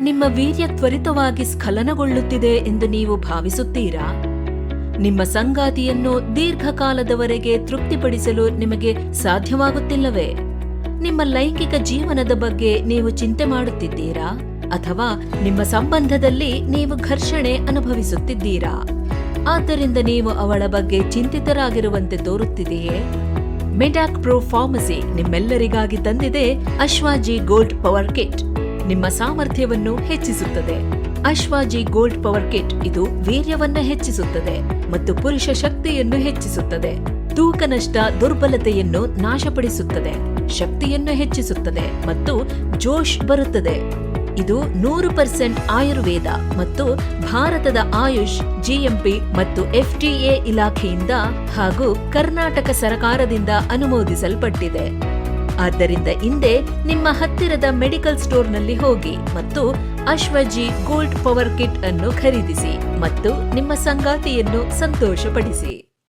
ನಿಮ್ಮ ವೀರ್ಯ ತ್ವರಿತವಾಗಿ ಸ್ಖಲನಗೊಳ್ಳುತ್ತಿದೆ ಎಂದು ನೀವು ಭಾವಿಸುತ್ತೀರಾ? ನಿಮ್ಮ ಸಂಗಾತಿಯನ್ನು ದೀರ್ಘಕಾಲದವರೆಗೆ ತೃಪ್ತಿಪಡಿಸಲು ನಿಮಗೆ ಸಾಧ್ಯವಾಗುತ್ತಿಲ್ಲವೇ? ನಿಮ್ಮ ಲೈಂಗಿಕ ಜೀವನದ ಬಗ್ಗೆ ನೀವು ಚಿಂತೆ ಮಾಡುತ್ತಿದ್ದೀರಾ? ಅಥವಾ ನಿಮ್ಮ ಸಂಬಂಧದಲ್ಲಿ ನೀವು ಘರ್ಷಣೆ ಅನುಭವಿಸುತ್ತಿದ್ದೀರಾ? ಆದ್ದರಿಂದ ನೀವು ಅವಳ ಬಗ್ಗೆ ಚಿಂತಿತರಾಗಿರುವಂತೆ ತೋರುತ್ತಿದೆಯೇ? ಮೆಡಾಕ್ ಪ್ರೋ ಫಾರ್ಮಸಿ ನಿಮ್ಮೆಲ್ಲರಿಗಾಗಿ ತಂದಿದೆ ಅಶ್ವಾಜಿ ಗೋಲ್ಡ್ ಪವರ್ ಕಿಟ್. ನಿಮ್ಮ ಸಾಮರ್ಥ್ಯವನ್ನು ಹೆಚ್ಚಿಸುತ್ತದೆ. ಅಶ್ವಾಜಿ ಗೋಲ್ಡ್ ಪವರ್ ಕಿಟ್ ಇದು ವೀರ್ಯವನ್ನ ಹೆಚ್ಚಿಸುತ್ತದೆ ಮತ್ತು ಪುರುಷ ಶಕ್ತಿಯನ್ನು ಹೆಚ್ಚಿಸುತ್ತದೆ. ತೂಕ ನಷ್ಟ, ದುರ್ಬಲತೆಯನ್ನು ನಾಶಪಡಿಸುತ್ತದೆ. ಶಕ್ತಿಯನ್ನು ಹೆಚ್ಚಿಸುತ್ತದೆ ಮತ್ತು ಜೋಶ್ ಬರುತ್ತದೆ. ಇದು ನೂರು ಪರ್ಸೆಂಟ್ ಆಯುರ್ವೇದ ಮತ್ತು ಭಾರತದ ಆಯುಷ್ ಜಿಎಂಪಿ ಮತ್ತು ಎಫ್ಟಿಎ ಇಲಾಖೆಯಿಂದ ಹಾಗೂ ಕರ್ನಾಟಕ ಸರಕಾರದಿಂದ ಅನುಮೋದಿಸಲ್ಪಟ್ಟಿದೆ. ಆದ್ದರಿಂದ ಹಿಂದೆ ನಿಮ್ಮ ಹತ್ತಿರದ ಮೆಡಿಕಲ್ ಸ್ಟೋರ್ನಲ್ಲಿ ಹೋಗಿ ಮತ್ತು ಅಶ್ವಜಿ ಗೋಲ್ಡ್ ಪವರ್ ಕಿಟ್ ಅನ್ನು ಖರೀದಿಸಿ ಮತ್ತು ನಿಮ್ಮ ಸಂಗಾತಿಯನ್ನು ಸಂತೋಷಪಡಿಸಿ.